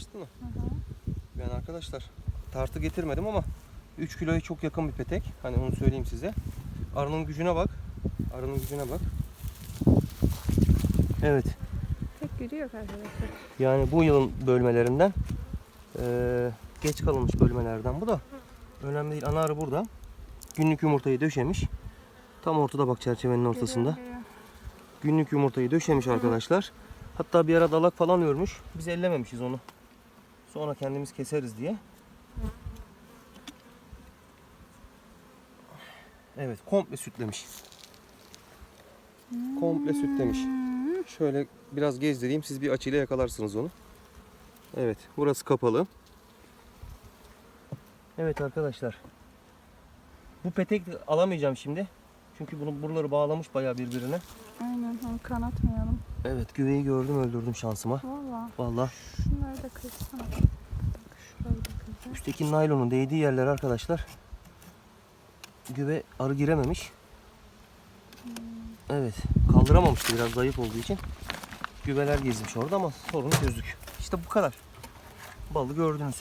Açtın mı? Hı hı. Ben arkadaşlar tartı getirmedim ama 3 kiloya çok yakın bir petek. Hani onu söyleyeyim size. Arının gücüne bak. Arının gücüne bak. Evet. Tek gücü yok arkadaşlar. Yani bu yılın bölmelerinden eee, geç kalınmış bölmelerden bu da önemli değil. Ana arı burada. Günlük yumurtayı döşemiş. Tam ortada bak çerçevenin ortasında. Günlük yumurtayı döşemiş arkadaşlar. Hatta bir ara dalak falan örmüş. Biz ellememişiz onu. Sonra kendimiz keseriz diye. Evet komple sütlemiş. Komple sütlemiş. Şöyle biraz gezdireyim. Siz bir açıyla yakalarsınız onu. Evet burası kapalı. Evet arkadaşlar. Bu petek alamayacağım şimdi. Çünkü bunu buraları bağlamış bayağı birbirine. Aynen onu kanatmayalım. Evet güveyi gördüm öldürdüm şansıma. Valla. Vallahi Şunları da kırsana. Bak şurayı da kıracağım. üstteki naylonun değdiği yerler arkadaşlar. Güve arı girememiş. Evet kaldıramamıştı biraz zayıf olduğu için. Güveler gezmiş orada ama sorun çözdük. İşte bu kadar. Balı gördünüz.